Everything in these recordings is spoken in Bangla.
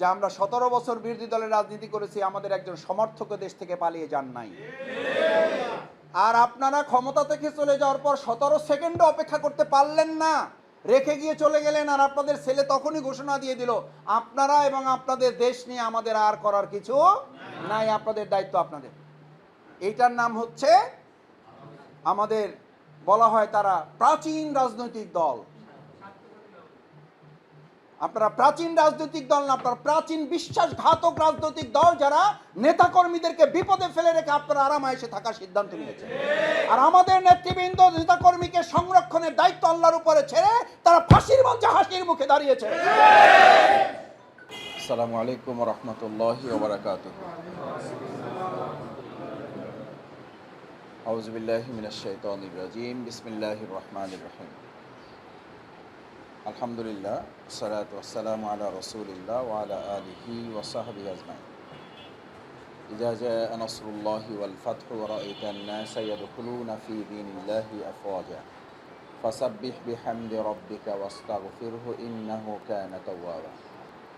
যে আমরা সতেরো বছর বিরোধী দলের রাজনীতি করেছি, আমাদের একজন সমর্থক দেশ থেকে পালিয়ে যান নাই। আর আপনারা ক্ষমতা থেকে চলে যাওয়ার পর সতেরো সেকেন্ডও অপেক্ষা করতে পারলেন না। রেখে গিয়ে চলে গেলেন আর আপনাদের ছেলে তখনই ঘোষণা দিয়ে দিল, আপনারা এবং আপনাদের দেশ নিয়ে আমাদের আর করার কিছু নাই, আপনাদের দায়িত্ব আপনাদের। এইটার নাম হচ্ছে আমাদের বলা হয় তারা প্রাচীন রাজনৈতিক দল। আপনারা প্রাচীন রাজনৈতিক দল না, আপনার প্রাচীন বিশ্বাসঘাতক রাজনৈতিক দল যারা নেতা কর্মীদেরকে বিপদে ফেলে রেখে আপনারা আরামায়েসে থাকার সিদ্ধান্ত নিয়েছে আর আমাদের নেতৃবৃন্দ নেতা কর্মীকে সংরক্ষণের দায়িত্ব আল্লাহর উপরে ছেড়ে তারা ফাঁসির মঞ্চে হাসির মুখে দাঁড়িয়েছে আসসালামু আলাইকুম রহমতুল্লাহি ওবরাকাত আউজবিল্লাহ মিনাশ শাইতানির রাজিম। বিসমিল্লাহির রহমানির রহিম। আলহামদুলিল্লাহ সালাত ওয়াসালাম আলা রসুলিল্লাহ ওয়ালা আলিহি ওয়াসাহাবি আজমাইন إذا جاء نصر الله والفتح ورأيت الناس يدخلون في دين الله أفواجا فسبح بحمد ربك واستغفره إنه كان توابا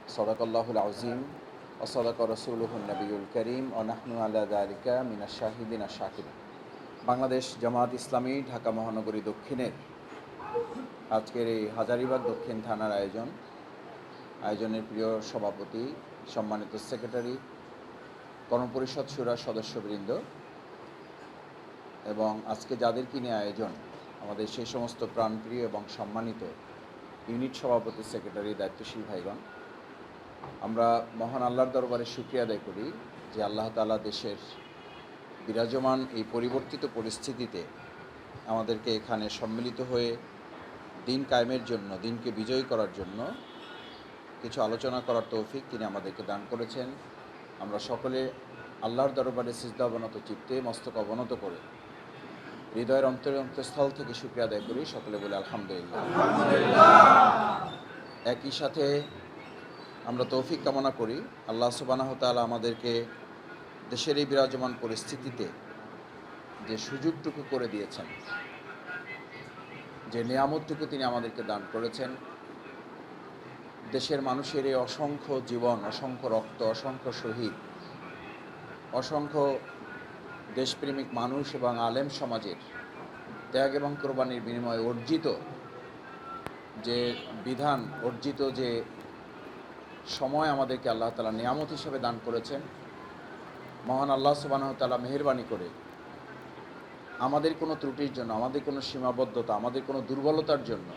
صدق الله العظيم وصدق رسوله النبي الكريم ونحن على ذلك من الشاهدين الشاكرين বাংলাদেশ জামাত ইসলামী ঢাকা মহানগরী দক্ষিণের আজকের এই হাজারিবাগ দক্ষিণ থানার আয়োজন। আয়োজনের প্রিয় সভাপতি, সম্মানিত সেক্রেটারি, গণপরিষদ সুরার সদস্যবৃন্দ এবং আজকে যাদেরকে নিয়ে আয়োজন, আমাদের সেই সমস্ত প্রাণপ্রিয় এবং সম্মানিত ইউনিট সভাপতি, সেক্রেটারি, দায়িত্বশীল ভাইগণ, আমরা মহান আল্লাহর দরবারে শুক্রিয়া আদায় করি যে আল্লাহ তালা দেশের বিরাজমান এই পরিবর্তিত পরিস্থিতিতে আমাদেরকে এখানে সম্মিলিত হয়ে দিন কায়েমের জন্য দিনকে বিজয়ী করার জন্য কিছু আলোচনা করার তৌফিক তিনি আমাদেরকে দান করেছেন। আমরা সকলে আল্লাহর দরবারে সিজদা অবনত চিত্তে মস্তক অবনত করে হৃদয়ের অন্তরে অন্তঃস্থল থেকে শুক্রিয়া আদায় করি। সকলে বলে আলহামদুলিল্লাহ। একই সাথে আমরা তৌফিক কামনা করি। আল্লাহ সুবানাহ তাআলা আমাদেরকে দেশের এই বিরাজমান পরিস্থিতিতে যে সুযোগটুকু করে দিয়েছেন যে নিয়ামতটুকু তিনি আমাদেরকে দান করেছেন, দেশের মানুষের এই অসংখ্য জীবন, অসংখ্য রক্ত, অসংখ্য শহীদ, অসংখ্য দেশপ্রেমিক মানুষ এবং আলেম সমাজের ত্যাগ এবং কোরবানির বিনিময়ে অর্জিত যে বিধান, অর্জিত যে সময় আমাদেরকে আল্লাহ তালা নিয়ামত হিসেবে দান করেছেন, মহান আল্লাহ সুবাহ তালা মেহরবানি করে আমাদের কোনো ত্রুটির জন্য, আমাদের কোনো সীমাবদ্ধতা, আমাদের কোনো দুর্বলতার জন্য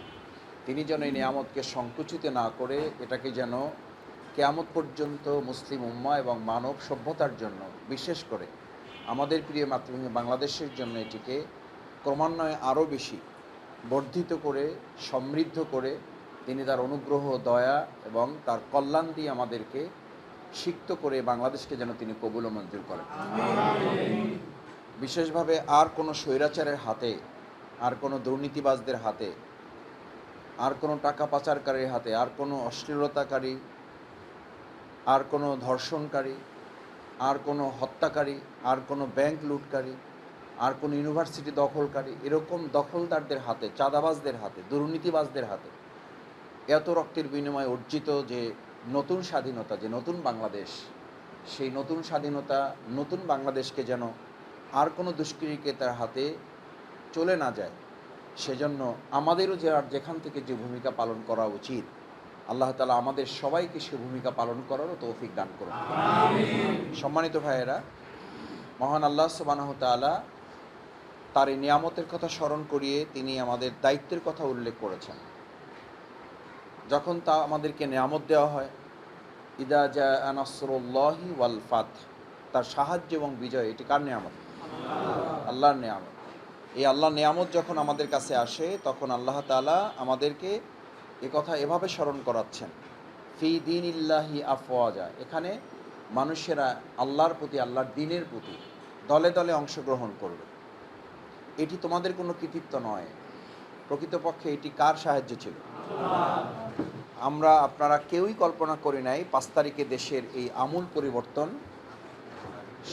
তিনি যেন এই নিয়ামতকে সংকুচিত না করে এটাকে যেন কেয়ামত পর্যন্ত মুসলিম উম্মা এবং মানব সভ্যতার জন্য, বিশেষ করে আমাদের প্রিয় মাতৃভূমি বাংলাদেশের জন্য এটিকে ক্রমান্বয়ে আরও বেশি বর্ধিত করে, সমৃদ্ধ করে তিনি তার অনুগ্রহ, দয়া এবং তার কল্যাণ দিয়ে আমাদেরকে সিক্ত করে বাংলাদেশকে যেন তিনি কবুল মঞ্জুর করেন। বিশেষভাবে আর কোনো স্বৈরাচারের হাতে, আর কোনো দুর্নীতিবাজদের হাতে, আর কোনো টাকা পাচারকারীর হাতে, আর কোনো অশ্লীলতাকারী, আর কোনো ধর্ষণকারী, আর কোনো হত্যাকারী, আর কোনো ব্যাংক লুটকারী, আর কোনো ইউনিভার্সিটি দখলকারী, এরকম দখলদারদের হাতে, চাঁদাবাজদের হাতে, দুর্নীতিবাজদের হাতে, এত রক্তের বিনিময়ে অর্জিত যে নতুন স্বাধীনতা, যে নতুন বাংলাদেশ, সেই নতুন স্বাধীনতা, নতুন বাংলাদেশকে যেন আর কোনো দুষ্কৃতিকে তার হাতে চলে না যায়। সেজন্য আমাদেরও যে আর যেখান থেকে যে ভূমিকা পালন করা উচিত আল্লাহ তালা আমাদের সবাইকে সে ভূমিকা পালন করারও তৌফিক দান করুন। সম্মানিত ভাইয়েরা মহান আল্লাহ সুবানাহ তালা তার এই নিয়ামতের কথা স্মরণ করিয়ে তিনি আমাদের দায়িত্বের কথা উল্লেখ করেছেন। যখন তা আমাদেরকে নিয়ামত দেওয়া হয় ইদা জা আনাসরুল্লাহি ওয়াল ফাত তার সাহায্য এবং বিজয় এটি কার নিয়ামত? আল্লাহর নিয়ামত। এই আল্লাহর নিয়ামত যখন আমাদের কাছে আসে, তখন আল্লাহ তালা আমাদেরকে এ কথা এভাবে স্মরণ করাচ্ছেন। ফি দিন ইল্লাহি আফওয়াজা। এখানে মানুষেরা আল্লাহর প্রতি, আল্লাহর দিনের প্রতি দলে দলে অংশগ্রহণ করবে। এটি তোমাদের কোনো কৃতিত্ব নয়। প্রকৃতপক্ষে এটি কার সাহায্য ছিল? আমরা, আপনারা কেউই কল্পনা করি নাই পাঁচ তারিখে দেশের এই আমূল পরিবর্তন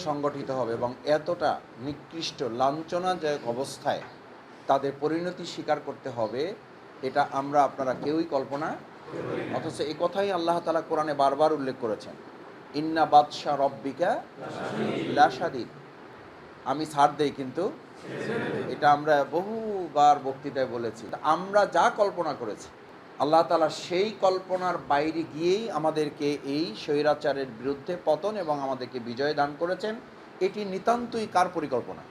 সংগঠিত হবে এবং এতটা নিকৃষ্ট, লাঞ্ছনাদায়ক অবস্থায় তাদের পরিণতি স্বীকার করতে হবে, এটা আমরা আপনারা কেউই কল্পনা অথচ এই কথাই আল্লাহ তালা কোরআনে বারবার উল্লেখ করেছেন। ইন্না বাদশাহ রব্বিকা লাসাদিদ আমি ছাড় দেই কিন্তু এটা আমরা বহুবার বক্তৃতায় বলেছি। আমরা যা কল্পনা করেছি আল্লাহ তালা সেই কল্পনার বাইরে গিয়েই আমাদেরকে এই স্বৈরাচারের বিরুদ্ধে পতন এবং আমাদেরকে বিজয় দান করেছেন। এটি নিতান্তই কার পরিকল্পনা?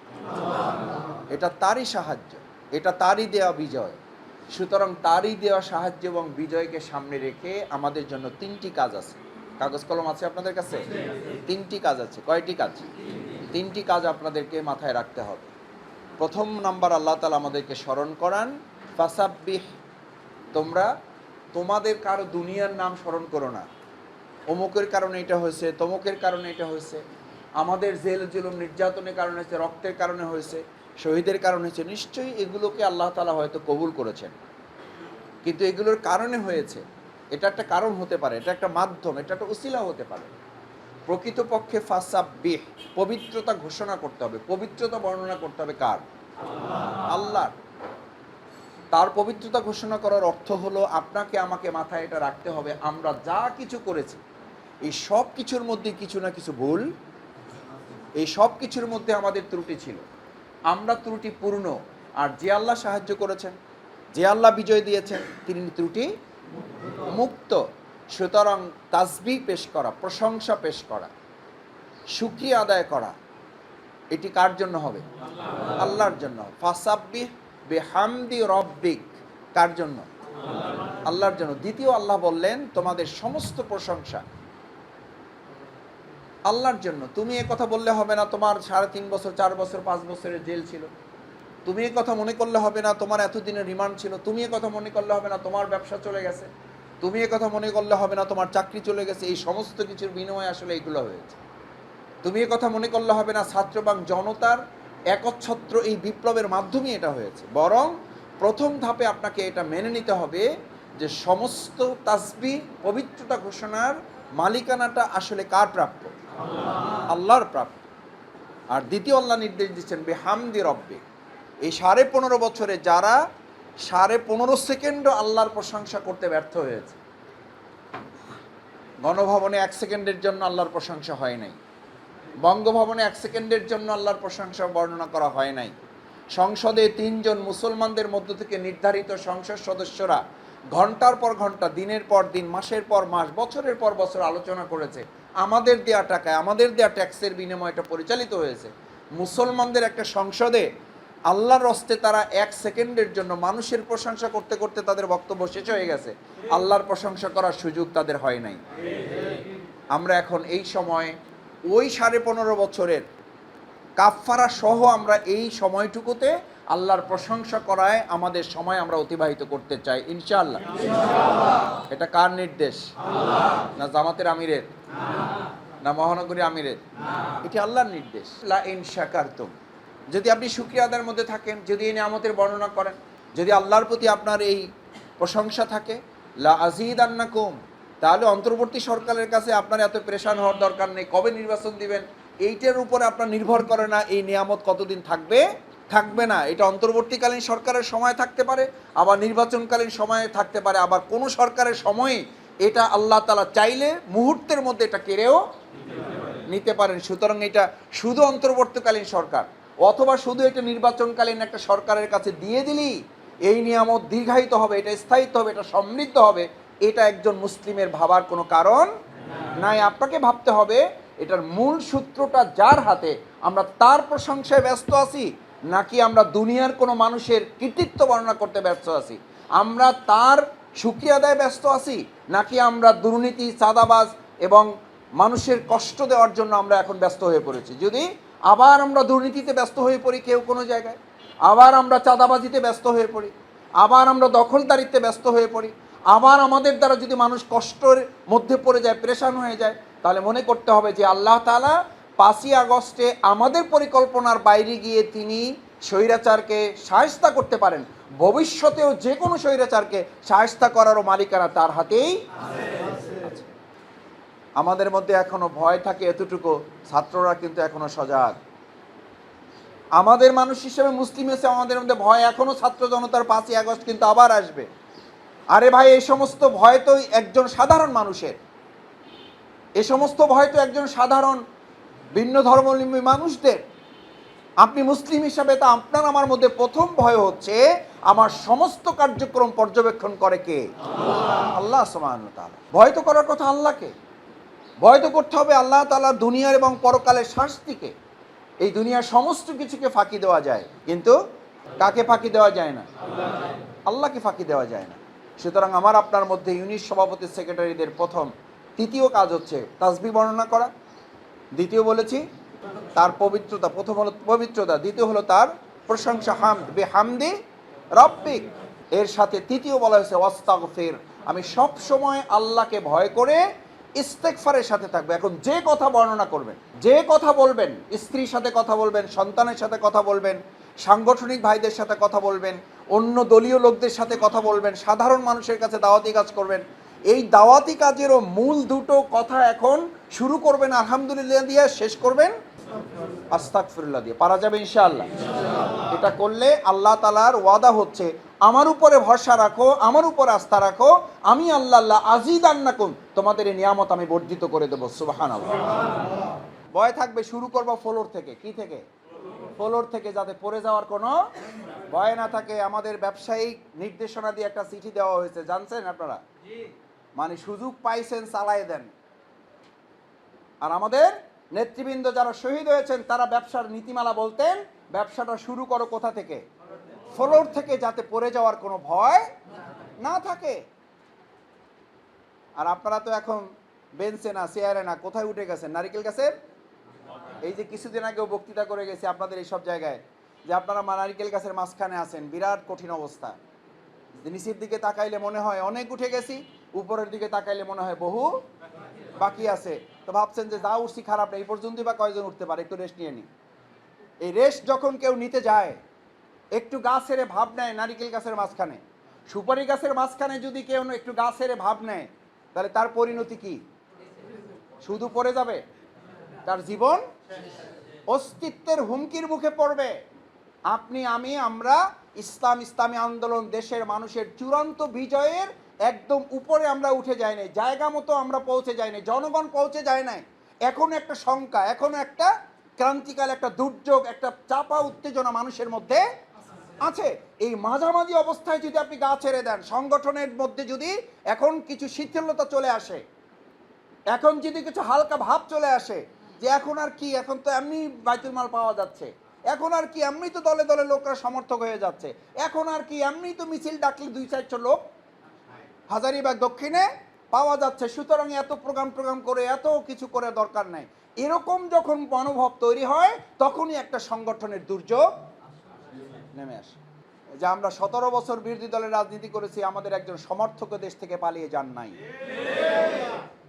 এটা তারই সাহায্য, এটা তারই দেওয়া বিজয়। সুতরাং তারই দেওয়া সাহায্য এবং বিজয়কে সামনে রেখে আমাদের জন্য তিনটি কাজ আছে। কাগজ কলম আছে আপনাদের কাছে? তিনটি কাজ আছে। কয়টি কাজ? তিনটি কাজ আপনাদেরকে মাথায় রাখতে হবে। প্রথম নাম্বার আল্লাহ তালা আমাদেরকে স্মরণ করান, ফাসাব্বিহ তোমরা তোমাদের কারও দুনিয়ার নাম স্মরণ করো না। অমুকের কারণে এটা হয়েছে, তমুকের কারণে এটা হয়েছে, আমাদের জেল, জুলুম, নির্যাতনের কারণে হয়েছে, রক্তের কারণে হয়েছে, শহীদের কারণে হয়েছে, নিশ্চয়ই এগুলোকে আল্লাহ তালা হয়তো কবুল করেছেন। কিন্তু এগুলোর কারণে হয়েছে, এটা একটা কারণ হতে পারে, এটা একটা মাধ্যম, এটা একটা উসিলা হতে পারে। প্রকৃতপক্ষে ফাসাব্বিহ, পবিত্রতা ঘোষণা করতে হবে, পবিত্রতা বর্ণনা করতে হবে কার? আল্লাহর। তার পবিত্রতা ঘোষণা করার অর্থ হলো আপনাকে আমাকে মাথায় এটা রাখতে হবে, আমরা যা কিছু করেছি, এই সব কিছুর মধ্যে কিছু না কিছু ভুল, এই সব কিছুর মধ্যে আমাদের ত্রুটি ছিল। আমরা ত্রুটি পূর্ণ, আর যে আল্লাহ সাহায্য করেছেন, যে আল্লাহ বিজয় দিয়েছেন, তিনি ত্রুটি মুক্ত। সুতরাং তাসবি পেশ করা, প্রশংসা পেশ করা সুক্রিয়া আদায় করা, এটি কার জন্য হবে? আল্লাহর জন্য ফাসাব্বি বেহামদি রব্বিক, কার জন্য? আল্লাহর জন্য। দ্বিতীয় আল্লাহ বললেন, তোমাদের সমস্ত প্রশংসা। আল্লাহর জন্য। তুমি এ কথা বললে হবে না, তোমার সাড়ে তিন বছর, চার বছর, পাঁচ বছরের জেল ছিল। তুমি এ কথা মনে করলে হবে না, তোমার এতদিনের রিমান্ড ছিল। তুমি এ কথা মনে করলে হবে না, তোমার ব্যবসা চলে গেছে। তুমি এ কথা মনে করলে হবে না, তোমার চাকরি চলে গেছে। এই সমস্ত কিছুর বিনিময়ে আসলে এইগুলো হয়েছে। তুমি এ কথা মনে করলে হবে না, ছাত্র এবং জনতার একচ্ছত্র এই বিপ্লবের মাধ্যমে এটা হয়েছে। বরং প্রথম ধাপে আপনাকে এটা মেনে নিতে হবে যে সমস্ত তাসবি, পবিত্রতা ঘোষণার মালিকানাটা আসলে কার প্রাপ্য? আল্লাহর প্রাপ্য। আর দ্বিতীয় আল্লাহ নির্দেশ দিচ্ছেন বে বেহামদি রব্বে। এই সাড়ে পনেরো বছরে যারা সাড়ে পনেরো সেকেন্ডও আল্লাহর প্রশংসা করতে ব্যর্থ হয়েছে, গণভবনে এক সেকেন্ডের জন্য আল্লাহর প্রশংসা হয় নাই। বঙ্গভবনে এক সেকেন্ডের জন্য আল্লাহর প্রশংসা বর্ণনা করা হয় নাই। সংসদে তিনজন মুসলমানদের মধ্য থেকে নির্ধারিত সংসদ সদস্যরা ঘণ্টার পর ঘণ্টা, দিনের পর দিন, মাসের পর মাস, বছরের পর বছর আলোচনা করেছে। আমাদের দেয়া টাকায়, আমাদের দেয়া ট্যাক্সের বিনিময়টা পরিচালিত হয়েছে। মুসলমানদের একটা সংসদে আল্লাহর রস্তে তারা এক সেকেন্ডের জন্য মানুষের প্রশংসা করতে করতে তাদের বক্তব্য শেষ হয়ে গেছে। আল্লাহর প্রশংসা করার সুযোগ তাদের হয় নাই। আমরা এখন এই সময় ওই সাড়ে পনেরো বছরের কাফফারা সহ আমরা এই সময়টুকুতে আল্লাহর প্রশংসা করায় আমাদের সময় আমরা অতিবাহিত করতে চাই ইনশাআল্লাহ। এটা কার নির্দেশ? না জামাতের আমিরের? না মহানগরী আমিরের? এটি আল্লাহর নির্দেশ। লা ইন শাকারতুম। যদি আপনি শুক্রিয়া আদায়ের মধ্যে থাকেন যদি এই নিয়ামতের বর্ণনা করেন যদি আল্লাহর প্রতি আপনার এই প্রশংসা থাকে লা আজিদ আন্নাকুম তাহলে অন্তর্বর্তী সরকারের কাছে আপনার এত প্রেশান হওয়ার দরকার নেই। কবে নির্বাচন দিবেন? এইটার উপরে আপনার নির্ভর করে না এই নিয়ামত কতদিন থাকবে? থাকবে না। এটা অন্তর্বর্তীকালীন সরকারের সময় থাকতে পারে, আবার নির্বাচনকালীন সময়ে থাকতে পারে। আবার কোনো সরকারের সময়ে এটা আল্লাহ তালা চাইলে মুহূর্তের মধ্যে এটা কেড়েও নিতে পারেন। সুতরাং এটা শুধু অন্তর্বর্তীকালীন সরকার। অথবা শুধু এটা নির্বাচনকালীন একটা সরকারের কাছে দিয়ে দিলি এই নিয়ামত দীর্ঘায়িত হবে, এটা স্থায়িত্ব হবে, এটা সমৃদ্ধ হবে। এটা একজন মুসলিমের ভাবার কোনো কারণ নাই। আপনাকে ভাবতে হবে, এটার মূল সূত্রটা যার হাতে, আমরা তার প্রশংসায় ব্যস্ত আছি, নাকি আমরা দুনিয়ার কোনো মানুষের কৃতিত্ব বর্ণনা করতে ব্যস্ত আছি? আমরা তার সুক্রিয়া আদায় ব্যস্ত আছি, নাকি আমরা দুর্নীতি, চাঁদাবাজ এবং মানুষের কষ্ট দেওয়ার জন্য আমরা এখন ব্যস্ত হয়ে পড়েছি? যদি আবার আমরা দুর্নীতিতে ব্যস্ত হয়ে পড়ি কেউ কোনো জায়গায়, আবার আমরা চাঁদাবাজিতে ব্যস্ত হয়ে পড়ি, আবার আমরা দখলদারিত্বে ব্যস্ত হয়ে পড়ি আবার আমাদের দ্বারা যদি মানুষ কষ্টের মধ্যে পড়ে যায়, প্রেশান হয়ে যায়, তাহলে মনে করতে হবে যে আল্লাহ তালা পাঁচই আগস্টে আমাদের পরিকল্পনার বাইরে গিয়ে তিনি স্বৈরাচারকে সায়স্তা করতে পারেন। ভবিষ্যতেও যে কোনো স্বৈরাচারকে সায়স্তা করারও মালিকানা তার হাতেই। আমাদের মধ্যে এখনও ভয় থাকে এতটুকু, ছাত্ররা কিন্তু এখনও সজাগ। আমাদের মানুষ হিসেবে মুসলিম এসে আমাদের মধ্যে ভয়, এখনও ছাত্র জনতার পাঁচই আগস্ট কিন্তু আবার আসবে। আরে ভাই, এই সমস্ত ভয় তো একজন সাধারণ মানুষের। এ সমস্ত ভয় তো একজন সাধারণ ভিন্ন ধর্মাবলম্বী মানুষদের। আপনি মুসলিম হিসাবে তা আপনার আমার মধ্যে প্রথম ভয় হচ্ছে, আমার সমস্ত কার্যক্রম পর্যবেক্ষণ করে কে? আল্লাহ সমান ভয় তো করার কথা আল্লাহকে। ভয় তো করতে হবে আল্লাহ তালা দুনিয়ার এবং পরকালের শাস্তিকে। এই দুনিয়ার সমস্ত কিছুকে ফাঁকি দেওয়া যায়। কিন্তু কাকে ফাঁকি দেওয়া যায় না? আল্লাহকে ফাঁকি দেওয়া যায় না। সুতরাং আমার আপনার মধ্যে ইউনিট সভাপতি সেক্রেটারিদের প্রথম, তৃতীয় কাজ হচ্ছে তাসবি বর্ণনা করা। দ্বিতীয় বলেছি, তার পবিত্রতা, প্রথম হলো পবিত্রতা, দ্বিতীয় হলো তার প্রশংসা, হামদ বে হামদি রব্বিক। এর সাথে তৃতীয় বলা হয়েছে, ওয়াস্তাগফির। আমি সব সময় আল্লাহকে ভয় করে ইস্তেকফারের সাথে থাকবে। এখন যে কথা বর্ণনা করবেন, যে কথা বলবেন, স্ত্রীর সাথে কথা বলবেন, সন্তানের সাথে কথা বলবেন সাংগঠনিক ভাইদের সাথে কথা বলবেন, অন্য দলীয় লোকদের সাথে কথা বলবেন, সাধারণ মানুষের কাছে দাওয়াতি কাজ করবেন। এই দাওয়াতি কাজেরও মূল দুটো কথা এখন শুরু করবেন, আলহামদুলিল্লাহ দিয়ে শেষ করবেন। আস্তাকফিরুল্লাহ দিয়ে, পারা যাবে ইনশাআল্লাহ। এটা করলে আল্লাহ তালার ওয়াদা হচ্ছে, আমার উপরে ভরসা রাখো, আমার উপর আস্থা রাখো, আমি আল্লাহ আল্লাহ আজিদ আন্নাকুম তোমাদের এই নিয়ামত আমি বর্ধিত করে দেবো সুবাহান ভয় থাকবে, শুরু করব ফ্লোর থেকে, কি থেকে? ফ্লোর থেকে যাতে পড়ে যাওয়ার কোনো ভয় না থাকে আমাদের ব্যবসায়িক নির্দেশনা দিয়ে একটা চিঠি দেওয়া হয়েছে। জানছেন আপনারা? মানে সুযোগ পাইছেন চালাই দেন। আর আমাদের নেতৃবৃন্দ যারা শহীদ হয়েছেন তারা ব্যবসার নীতিমালা বলতেন ব্যবসাটা শুরু করো কোথা থেকে? ফ্লোর থেকে যাতে পড়ে যাওয়ার কোনো ভয় না থাকে। আর আপনারা তো এখন বেঞ্চে না চেয়ারে না কোথায় উঠে গেছেন? নারিকেল গাছের? এই যে কিছুদিন আগেও বক্তৃতা করে গেছি আপনাদের এই সব জায়গায়, যে আপনারা নারিকেল গাছের মাঝখানে আছেন, বিরাট কঠিন অবস্থা। নিচের দিকে তাকাইলে মনে হয় অনেক উঠে গেছি, উপরের দিকে তাকাইলে মনে হয় বহু বাকি আছে। তো ভাবছেন যে যা উঠছি খারাপ এই পর্যন্তই বা কয়জন উঠতে পারে? একটু রেস্ট নিয়ে নি এই রেস্ট যখন কেউ নিতে যায়, একটু গাছ ছেড়ে ভাব নেয় নারিকেল গাছের মাঝখানে। সুপারি গাছের মাঝখানে যদি কেউ একটু গাছ ছেড়ে ভাব নেয়, তাহলে তার পরিণতি কি? শুধু পড়ে যাবে? তার জীবন অস্তিত্বের হুমকির মুখে পড়বে। আপনি, আমি, আমরা ইসলাম, ইসলামী আন্দোলন দেশের মানুষের চূড়ান্ত বিজয়ের একদম উপরে আমরা উঠে যাই নাই, জায়গা মতো আমরা পৌঁছে যাই নাই, জনগণ পৌঁছে যায় নাই। এখন একটা শঙ্কা, এখন একটা ক্রান্তিকাল, একটা দুর্যোগ, একটা চাপা উত্তেজনা মানুষের মধ্যে আছে। এই মাঝামাঝি অবস্থায় যদি আপনি গা ছেড়ে দেন, সংগঠনের মধ্যে যদি এখন কিছু শিথিলতা চলে আসে, এখন যদি কিছু হালকা ভাব চলে আসে যে এখন আর কি, এখন তো এমনি বাইতুল মাল পাওয়া যাচ্ছে। এখন আর কি, এমনি তো দলে দলে লোকরা সমর্থক হয়ে যাচ্ছে। এখন আর কি, এমনি তো মিছিল ডাকলে দুই চারশো লোক। হাজারিবাগ দক্ষিণে পাওয়া যাচ্ছে, সুতরাং এত প্রোগ্রাম প্রোগ্রাম করে, এত কিছু করে দরকার নাই। এরকম যখন মনোভাব তৈরি হয়, তখনই একটা সংগঠনের দুর্যোগ নেমে আসে। যে আমরা সতেরো বছর বিরোধী দলের রাজনীতি করেছি, আমাদের একজন সমর্থক দেশ থেকে পালিয়ে যান নাই।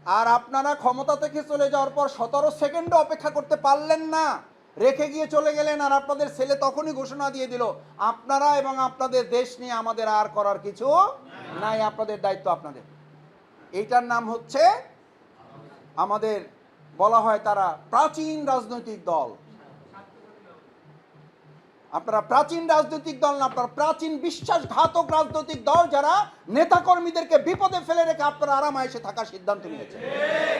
আর আপনারা ক্ষমতা থেকে চলে যাওয়ার পর সতেরো সেকেন্ডও অপেক্ষা করতে পারলেন না। রেখে গিয়ে চলে গেলেন আর আপনাদের ছেলে তখনই ঘোষণা দিয়ে দিল, আপনারা এবং আপনাদের দেশ নিয়ে আমাদের আর করার কিছু নাই, আপনাদের দায়িত্ব আপনাদের। এইটার নাম হচ্ছে আমাদের বলা হয় তারা প্রাচীন রাজনৈতিক দল। আপনারা প্রাচীন রাজনৈতিক দল না, আপনারা প্রাচীন বিশ্বাসঘাতক রাজনৈতিক দল যারা নেতাকর্মীদেরকে বিপদে ফেলে রেখে আপনারা আরামায়েসে থাকার সিদ্ধান্ত নিয়েছে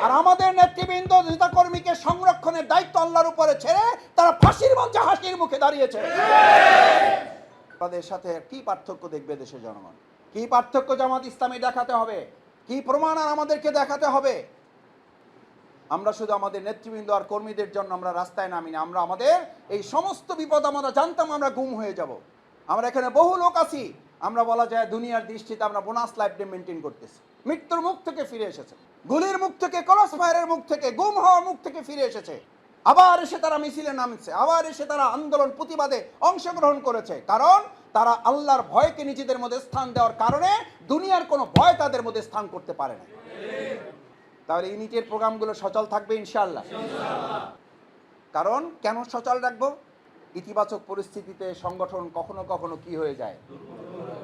আর আমাদের নেতৃবৃন্দ নেতাকর্মীকে সংরক্ষণের দায়িত্ব আল্লাহর উপরে ছেড়ে তারা ফাঁসির মঞ্চে হাসির মুখে দাঁড়িয়েছে। তাদের সাথে কি পার্থক্য দেখবে দেশের জনগণ? কি পার্থক্য জামাত ইসলামী দেখাতে হবে? কি প্রমাণ আর আমাদেরকে দেখাতে হবে? আমরা শুধু আমাদের নেতৃবৃন্দ আর কর্মীদের জন্য আমরা রাস্তায় নামি না, আমরা আমাদের এই সমস্ত বিপদ আমরা জানতাম, আমরা গুম হয়ে যাব। আমরা এখানে বহু লোক আছি, আমরা বলা যায় দুনিয়ার দৃষ্টিতে আমরা বোনাস লাইফ মেনটেন করতেছি। মৃত্যুর মুখ থেকে ফিরে এসেছে, গুলির মুখ থেকে, ক্রস ফায়ারের মুখ থেকে, গুম হওয়ার মুখ থেকে ফিরে এসেছে। আবার এসে তারা মিছিলে নামছে, আবার এসে তারা আন্দোলন প্রতিবাদে অংশগ্রহণ করেছে, কারণ তারা আল্লাহর ভয়কে নিজেদের মধ্যে স্থান দেওয়ার কারণে দুনিয়ার কোনো ভয় তাদের মধ্যে স্থান করতে পারে না তাহলে ইউনিটের প্রোগ্রামগুলো সচল থাকবে ইনশাল্লাহ কারণ কেন সচল রাখব? ইতিবাচক পরিস্থিতিতে সংগঠন কখনো কখনো কি হয়ে যায়?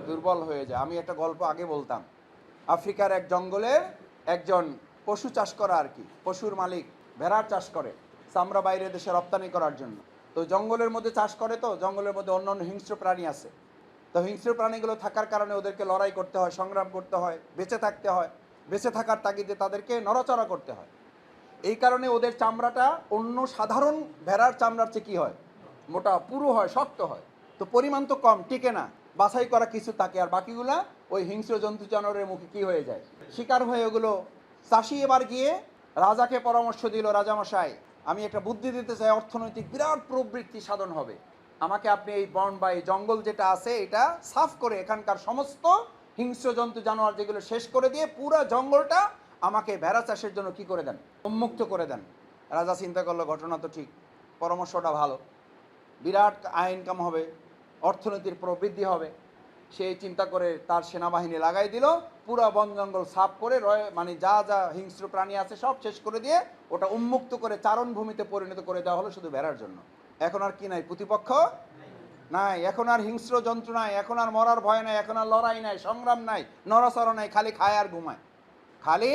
দুর্বল হয়ে যায়। আমি একটা গল্প আগে বলতাম। আফ্রিকার এক জঙ্গলে একজন পশু চাষ করা আর কি, পশুর মালিক, ভেড়ার চাষ করে, চামড়া বাইরে দেশে রপ্তানি করার জন্য। তো জঙ্গলের মধ্যে চাষ করে তো, জঙ্গলের মধ্যে অন্য অন্য হিংস্র প্রাণী আছে। তো হিংস্র প্রাণীগুলো থাকার কারণে ওদেরকে লড়াই করতে হয়, সংগ্রাম করতে হয়, বেঁচে থাকতে হয়। বেঁচে থাকার তাগিদে তাদেরকে নড়াচড়া করতে হয়। এই কারণে ওদের চামড়াটা অন্য সাধারণ ভেড়ার চামড়ার চেয়ে কী হয়? মোটা, পুরো হয়, শক্ত হয়। তো পরিমাণ তো কম, টিকে না। বাছাই করা কিছু থাকে আর বাকিগুলা ওই হিংস্র জন্তু জানোয়ারের মুখে কী হয়ে যায়? শিকার হয়ে ওগুলো চাষি এবার গিয়ে রাজাকে পরামর্শ দিল, রাজামশাই, আমি একটা বুদ্ধি দিতে চাই, অর্থনৈতিক বিরাট প্রবৃত্তি সাধন হবে। আমাকে আপনি এই বন বা এই জঙ্গল যেটা আছে, এটা সাফ করে এখানকার সমস্ত হিংস্র জন্তু জানোয়ার যেগুলো শেষ করে দিয়ে পুরো জঙ্গলটা আমাকে ভেড়া চাষের জন্য কি করে দেন? উন্মুক্ত করে দেন। রাজা চিন্তা করল, ঘটনা তো ঠিক। পরামর্শটা ভালো। বিরাট আয় ইনকাম হবে, অর্থনীতির প্রবৃদ্ধি হবে। সেই চিন্তা করে তার সেনাবাহিনী লাগাই দিল, পুরো বন জঙ্গল সাফ করে রয় মানে যা যা হিংস্র প্রাণী আছে সব শেষ করে দিয়ে ওটা উন্মুক্ত করে চারণ ভূমিতে পরিণত করে দেওয়া হলো শুধু বেড়ার জন্য। এখন আর কি নাই, প্রতিপক্ষ নাই, এখন আর হিংস্র যন্ত্র নাই, এখন আর মরার ভয় নাই, এখন আর লড়াই নাই, সংগ্রাম নাই নরসর নাই, খালি খায় আর ঘুমায়। খালি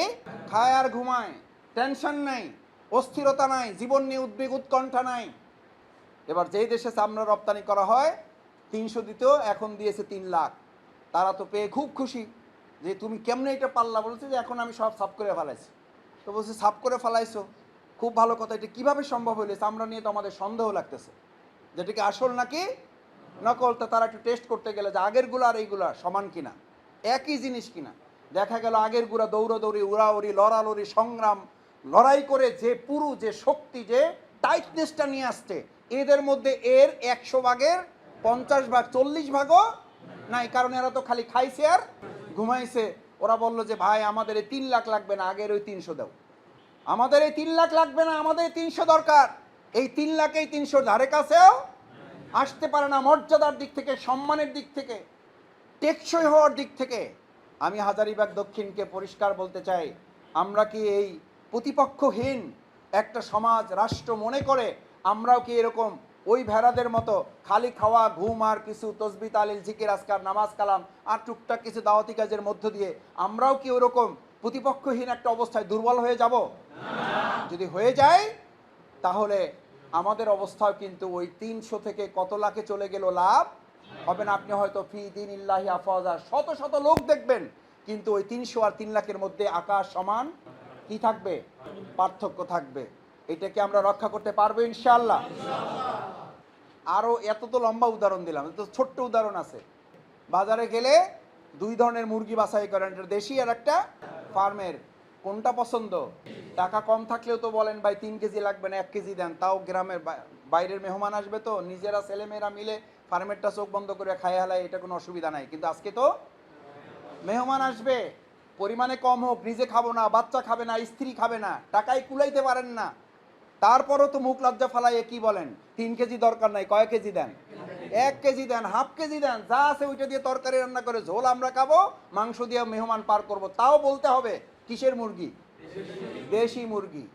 খায় আর ঘুমায় টেনশন নাই, অস্থিরতা নাই, জীবন নিয়ে উদ্বেগ, উৎকণ্ঠা নাই। এবার যেই দেশে চামড়া রপ্তানি করা হয়, তিনশো দিতেও এখন দিয়েছে তিন লাখ। তারা তো পেয়ে খুব খুশি যে তুমি কেমনে এটা পাল্লা বলছে যে এখন আমি সব সাফ করে ফেলাইছি। তো বলছে, সাফ করে ফেলাইছো? খুব ভালো কথা, এটা কীভাবে সম্ভব হইলে? চামড়া নিয়ে তো আমাদের সন্দেহ লাগতেছে। যেটা কি আসল নাকি নকল তো তারা একটু টেস্ট করতে গেলে যে আগেরগুলো আর এইগুলা সমান কিনা, একই জিনিস কিনা। দেখা গেল আগেরগুলা দৌড়াদৌড়ি উড়াউড়ি লড়ালড়ি সংগ্রাম, লড়াই করে যে পুরু, যে শক্তি, যে টাইটনেসটা নিয়ে আসছে, এদের মধ্যে এর একশো ভাগের পঞ্চাশ ভাগ, চল্লিশ ভাগও নাই, কারণ এরা তো খালি খাইছে আর ঘুমাইছে। ওরা বলল যে, ভাই, আমাদের এই তিন লাখ লাগবে না, আগের ওই তিনশো দাও। আমাদের এই তিন লাখ লাগবে না, আমাদের তিনশো দরকার। এই তিন লাখ এই তিনশো ধারে কাছেও আসতে পারে না মর্যাদার দিক থেকে, সম্মানের দিক থেকে, টেকসই হওয়ার দিক থেকে। আমি হাজারিবাগ দক্ষিণকে পরিষ্কার বলতে চাই, আমরা কি এই প্রতিপক্ষহীন একটা সমাজ, রাষ্ট্র মনে করে আমরাও কি এরকম ওই ভেড়াদের মতো খালি খাওয়া, ঘুম আর কিছু তসবি, তালিল, জিকির, আজকার, নামাজ, কালাম আর টুকটাক কিছু দাওয়াতি কাজের মধ্য দিয়ে আমরাও কি ওরকম প্রতিপক্ষহীন একটা অবস্থায় দুর্বল হয়ে যাব? যদি হয়ে যায়, তাহলে আমাদের অবস্থাও কিন্তু ওই তিনশো থেকে কত লাখে চলে গেল লাভ? হবে না, আপনি হয়তো ফি দিন ইল্লাহি আফাজা শত শত লোক দেখবেন, কিন্তু ওই তিনশো আর তিন লাখের মধ্যে আকাশ সমান কি থাকবে? পার্থক্য থাকবে। এটাকে আমরা রক্ষা করতে পারব ইনশাল্লাহ আরও এত তো লম্বা উদাহরণ দিলাম তো ছোট্ট উদাহরণ আছে। বাজারে গেলে দুই ধরনের মুরগি বাছাই করেন, একটা দেশি আর একটা ফার্মের। কোনটা পছন্দ? টাকা কম থাকলেও তো বলেন, ভাই, তিন কেজি লাগবে না, এক কেজি দেন। তাও গ্রামের বাইরের মেহমান আসবে তো, নিজেরা ছেলেমেয়েরা মিলে ফার্মেরটা চোখ বন্ধ করে খায় হালায়, এটা কোনো অসুবিধা নাই। কিন্তু আজকে তো মেহমান আসবে, পরিমাণে কম হোক, নিজে খাব না, বাচ্চা খাবে না, স্ত্রী খাবে না টাকায় কুলাইতে পারেন না। তারপরও তো মুখ লজ্জা ফালাইয়ে কি বলেন? তিন কেজি দরকার নাই, কয় কেজি দেন? এক কেজি দেন, হাফ কেজি দেন, যা আছে ওইটা দিয়ে তরকারি রান্না করে ঝোল আমরা খাব, মাংস দিয়ে মেহমান পার করব, তাও বলতে হবে কিসের মুরগি? দেশি মুরগি।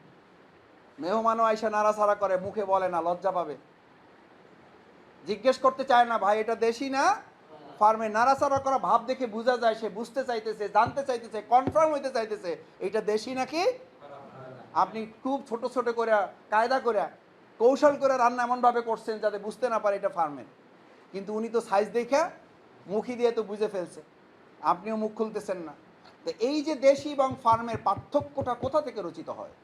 মেহমানও আইসা নাড়াচাড়া করে, মুখে বলে না, লজ্জা পাবে। জিজ্ঞেস করতে চায় না, ভাই, এটা দেশি না? ফার্মে নাড়াচাড়া করা ভাব দেখে বোঝা যায়, সে বুঝতে চাইতেছে, জানতে চাইতেছে কনফার্ম হইতে চাইতেছে, এটা দেশি নাকি? আপনি খুব ছোট ছোট করে, কায়দা করে, কৌশল করে রান্না এমনভাবে করছেন যাতে বুঝতে না পারে এটা ফার্মের কিন্তু উনি তো সাইজ দেখে, মুখি দিয়ে তো বুঝে ফেলছে। আপনিও মুখ খুলতেছেন না। তো এই যে দেশি এবং ফার্মের পার্থক্যটা কোথা থেকে রচিত হয়?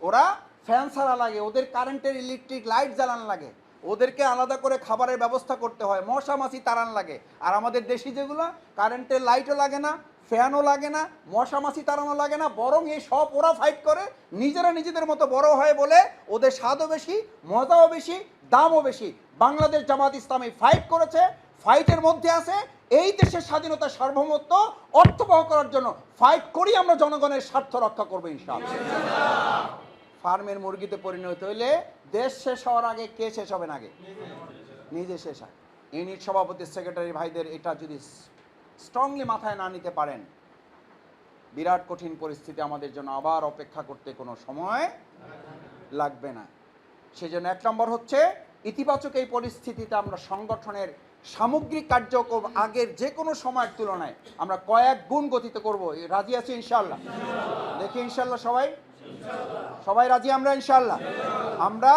ওরা ফ্যান ছাড়া লাগে, ওদের কারেন্টের ইলেকট্রিক লাইট জ্বালান লাগে, ওদেরকে আলাদা করে খাবারের ব্যবস্থা করতে হয়, মশা মাছি তাড়ান লাগে। আর আমাদের দেশি যেগুলো, কারেন্টের লাইটও লাগে না, ফ্যানও লাগে না, মশা মাছি তাড়ানো লাগে না, বরং এই সব ওরা ফাইট করে, নিজেরা নিজেদের মতো বড় হয় বলে ওদের স্বাদও বেশি, মজাও বেশি, দামও বেশি। বাংলাদেশ জামাত ইসলামী ফাইট করেছে ফাইটের মধ্যে আছে, এই দেশের স্বাধীনতা সার্বভৌমত্ব অর্থবহ করার জন্য ফাইট করি আমরা জনগণের স্বার্থ রক্ষা করব ইনশাআল্লাহ। ফার্মের মুরগিতে পরিণত হইলে দেশ শেষ হওয়ার আগে কে শেষ হবেন আগে? নিজে শেষ হয়। ইউনিট সভাপতি, সেক্রেটারি ভাইদের এটা যদি স্ট্রংলি মাথায় না নিতে পারেন, বিরাট কঠিন পরিস্থিতি আমাদের জন্য আবার অপেক্ষা করতে কোনো সময় লাগবে না। সেজন্য এক নম্বর হচ্ছে, ইতিবাচক এই পরিস্থিতিতে আমরা সংগঠনের সামগ্রিক কার্যক্রম আগের যে কোনো সময়ের তুলনায় আমরা কয়েক গুণ গতিতে করব। রাজি আছি ইনশাল্লাহ দেখি ইনশাল্লাহ সবাই? সবাই রাজি আমরা ইনশাল্লাহ আমরা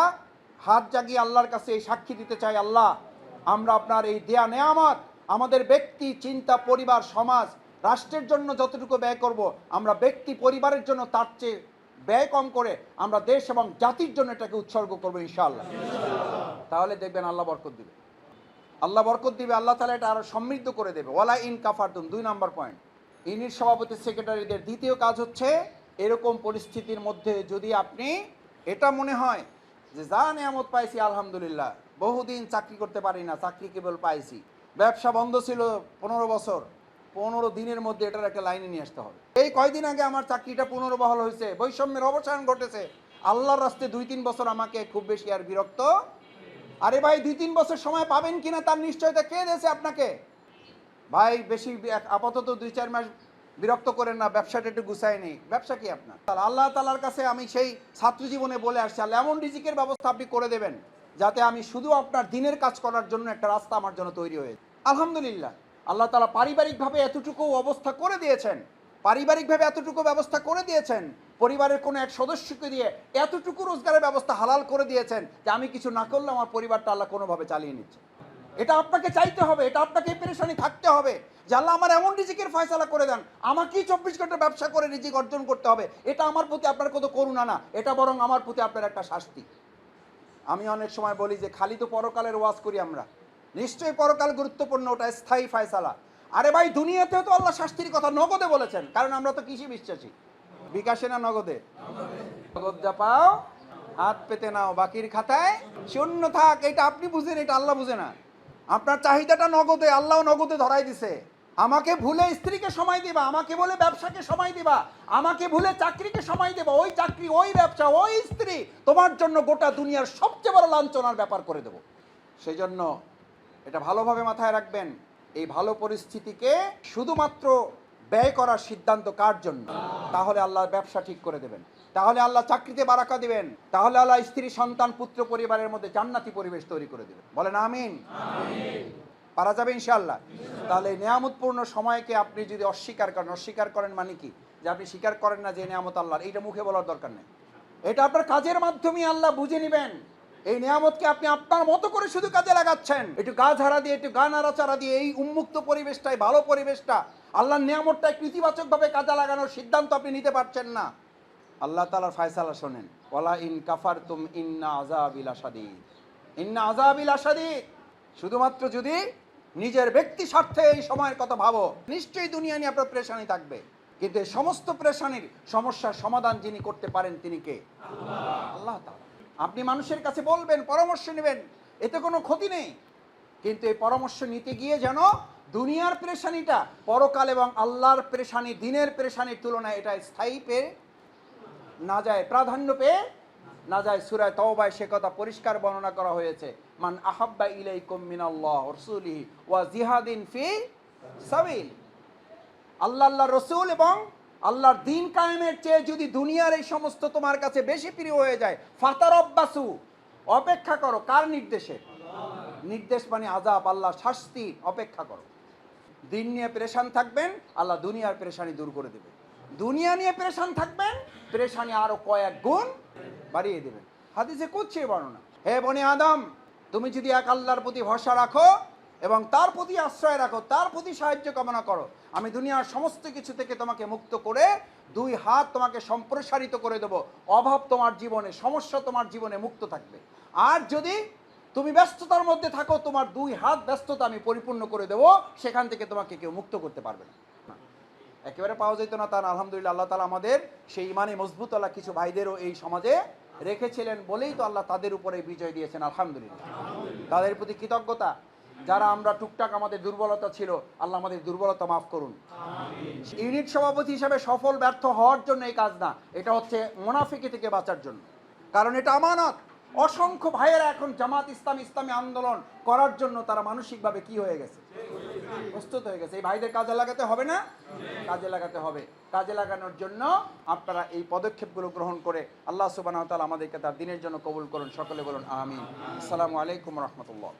হাত জাগিয়ে আল্লাহর কাছে এই সাক্ষী দিতে চাই আল্লাহ। আমরা আপনার এই দেয়া নেয়ামত, আমাদের ব্যক্তি, চিন্তা, পরিবার, সমাজ, রাষ্ট্রের জন্য যতটুকু ব্যয় করব, আমরা ব্যক্তি, পরিবারের জন্য তার চেয়ে ব্যয় কম করে আমরা দেশ এবং জাতির জন্য এটাকে উৎসর্গ করব ইনশাআল্লাহ। তাহলে দেখবেন আল্লাহ বরকত দিবে। আল্লাহ বরকত দিবে, আল্লাহ তালা এটা আরও সমৃদ্ধ করে দেবে। ওয়ালা ইন কাফারতুন দুই নাম্বার পয়েন্ট ইনির সভাপতি সেক্রেটারিদের দ্বিতীয় কাজ হচ্ছে এরকম পরিস্থিতির মধ্যে যদি আপনি, এটা মনে হয় যে যা নিয়ামত পাইছি, আলহামদুলিল্লাহ, বহুদিন চাকরি করতে পারি না, চাকরি কেবল পাইছি। ব্যবসা বন্ধ ছিল পনেরো বছর, পনেরো দিনের মধ্যে এটার একটা লাইনে নিয়ে আসতে হবে। এই কয়দিন আগে আমার চাকরিটা পুনর্বহাল হয়েছে, বৈষম্যের অবসান ঘটেছে। আল্লাহর রাস্তে দুই তিন বছর আমাকে খুব বেশি আর বিরক্ত আরে ভাই, দুই তিন বছর সময় পাবেন কিনা তার নিশ্চয়তা কে দিয়েছে আপনাকে? ভাই, বেশি আপাতত দুই চার মাস বিরক্ত করেন না, ব্যবসাটা একটু গুছাই নেই। ব্যবসা কি আপনার? আল্লাহ তালার কাছে আমি সেই ছাত্র জীবনে বলে আসছি আল্লাহ এমন রিজিকের ব্যবস্থা আপনি করে দেবেন, যাতে আমি শুধু আপনার দিনের কাজ করার জন্য একটা রাস্তা আমার জন্য তৈরি হয়েছে। আলহামদুলিল্লাহ, আল্লাহ তালা পারিবারিকভাবে এতটুকু অবস্থা করে দিয়েছেন, পারিবারিকভাবে এতটুকু ব্যবস্থা করে দিয়েছেন পরিবারের কোনো এক সদস্যকে দিয়ে এতটুকু রোজগারের ব্যবস্থা হালাল করে দিয়েছেন যে আমি কিছু না করলে আমার পরিবারটা আল্লাহ কোনোভাবে চালিয়ে নিচ্ছে। এটা আপনাকে চাইতে হবে, এটা আপনাকে পেরেশানি থাকতে হবে যে আল্লাহ আমার এমন রিজিকের ফয়সালা করে দেন, আমাকেই চব্বিশ ঘণ্টা ব্যবসা করে রিজিক অর্জন করতে হবে। এটা আমার প্রতি আপনার কত করুণা না, এটা বরং আমার প্রতি আপনার একটা শাস্তি। আমি অনেক সময় বলি যে খালি তো পরকালের ওয়াজ করি আমরা। নিশ্চয়ই পরকাল গুরুত্বপূর্ণ, ওটা স্থায়ী ফয়সালা। আরে ভাই, দুনিয়াতেও তো আল্লাহ শাস্তির কথা নগদে বলেছেন, কারণ আমরা তো কৃষি বিশ্বাসী বিকাশে না নগদে? নগদ যা পাও, হাত পেতে নাও, বাকির খাতায়। শূন্য থাক, এটা আপনি বুঝেন, এটা আল্লাহ বুঝে না। আপনার চাহিদাটা নগদে, আল্লাহ নগদে ধরাই দিছে। আমাকে ভুলে স্ত্রীকে সময় দিবা, আমাকে বলে ব্যবসাকে সময় দিবা, আমাকে ভুলে চাকরিকে সময় দেবা, ওই চাকরি, ওই ব্যবসা, ওই স্ত্রী, তোমার জন্য গোটা দুনিয়ার সবচেয়ে বড় লাঞ্ছনার ব্যাপার করে দেব। সেই জন্য এটা ভালোভাবে মাথায় রাখবেন, এই ভালো পরিস্থিতিকে শুধুমাত্র ব্যয় করার সিদ্ধান্ত কার জন্য? তাহলে আল্লাহ ব্যবসা ঠিক করে দেবেন। তাহলে আল্লাহ চাকরিতে বারাকা দিবেন। তাহলে আল্লাহ স্ত্রী সন্তান পুত্র পরিবারের মধ্যে জান্নাতি পরিবেশ তৈরি করে দেবেন। বলেন আমিন। পারা যাবে ইনশাল্লাহ তাহলে নিয়ামতপূর্ণ সময়কে আপনি যদি অস্বীকার করেন অস্বীকার করেন মানে কি? যে আপনি স্বীকার করেন না যে নিয়ামত আল্লাহর এইটা মুখে বলার দরকার নেই। এটা আপনার কাজের মাধ্যমে আল্লাহ বুঝে নেবেন। এই নিয়ামতকে আপনি আপনার মতো করে শুধু কাজে লাগাচ্ছেন। একটু গা ঝাড়া দিয়ে, একটু গা নাড়াচাড়া দিয়ে এই উন্মুক্ত পরিবেশটাই, ভালো পরিবেশটা, আল্লাহর নিয়ামতটা একটু ইতিবাচকভাবে কাজে লাগানোর সিদ্ধান্ত আপনি নিতে পারছেন না। আল্লাহ তালার ফায়সালা শোনেন ওলা ইন কাফার তুম ইন্না আজাবিল আসাদি ইন্না আজাবিল আসাদিদ শুধুমাত্র যদি নিজের ব্যক্তি স্বার্থে এই সময়ের কথা ভাবো, নিশ্চয়ই দুনিয়া নিয়ে আপনার প্রেশানি থাকবে। কিন্তু এই সমস্ত প্রেশানির সমস্যার সমাধান যিনি করতে পারেন তিনি কে? আল্লাহ তাআলা। আপনি মানুষের কাছে বলবেন, পরামর্শ নেবেন, এতে কোনো ক্ষতি নেই। কিন্তু এই পরামর্শ নিতে গিয়ে যেন দুনিয়ার প্রেশানিটা, পরকাল এবং আল্লাহর প্রেশানি, দিনের প্রেশানির তুলনায় এটা স্থায়ী পেয়ে না যায়, প্রাধান্য পেয়ে না যায়। সুরায় তওবায় সে কথা পরিষ্কার বর্ণনা করা হয়েছে। মান আহাব্বা ইলাইকুম মিনাল্লাহ রাসূলিহি ওয়া জিহাদিন ফি সাবিল। আল্লাহ আল্লাহ, রসুল এবং আল্লাহর দিন কায়েমের চেয়ে যদি দুনিয়ার এই সমস্ত তোমার কাছে বেশি প্রিয় হয়ে যায় ফাতার অব্বাসু অপেক্ষা করো, কার নির্দেশে? নির্দেশ মানে আজাব আল্লাহ শাস্তি, অপেক্ষা করো। দিন নিয়ে পেরেশান থাকবেন, আল্লাহ দুনিয়ার পেরেশানি দূর করে দেবে। দুনিয়া নিয়ে পেরেশান থাকবেন, পেরেশানি আরও কয়েক গুণ বাড়িয়ে দেবেন। হাদিসে কুচ্ছে বর্ণনা। হে বনে আদম, তুমি যদি এক আল্লাহর প্রতি ভরসা রাখো এবং তার প্রতি আশ্রয় রাখো, তার প্রতি সাহায্য কামনা করো। আমি দুনিয়ার সমস্ত কিছু থেকে তোমাকে মুক্ত করে দুই হাত তোমাকে সম্প্রসারিত করে দেবো। অভাব তোমার জীবনে, সমস্যা তোমার জীবনে মুক্ত থাকবে। আর যদি তুমি ব্যস্ততার মধ্যে থাকো, তোমার দুই হাত ব্যস্ততা আমি পরিপূর্ণ করে দেবো, সেখান থেকে তোমাকে কেউ মুক্ত করতে পারবে না। একেবারে পাওয়া যেত না তার আলহামদুলিল্লাহ, আল্লাহ তালা আমাদের সেই ইমানে মজবুত আল্লাহ কিছু ভাইদেরও এই সমাজে রেখেছিলেন বলেই তো আল্লাহ তাদের উপরে বিজয় দিয়েছেন, আলহামদুলিল্লাহ। তাদের প্রতি কৃতজ্ঞতা। যারা আমরা টুকটাক আমাদের দুর্বলতা ছিল আল্লাহ আমাদের দুর্বলতা মাফ করুন। ইউনিট সভাপতি হিসাবে সফল ব্যর্থ হওয়ার জন্য এই কাজ না এটা হচ্ছে মোনাফিকি থেকে বাঁচার জন্য। কারণ এটা আমানত। অসংখ্য ভাইয়েরা এখন জামাত ইসলাম ইসলামী আন্দোলন করার জন্য তারা মানসিকভাবে কি হয়ে গেছে? প্রস্তুত হয়ে গেছে। এই ভাইদের কাজে লাগাতে হবে না? কাজে লাগাতে হবে। কাজে লাগানোর জন্য আপনারা এই পদক্ষেপগুলো গ্রহণ করে আল্লাহ সুবাহ আমাদেরকে তার দিনের জন্য কবুল করুন। সকলে বলুন আমিন। আসসালামু আলাইকুম রহমতুল্লাহ।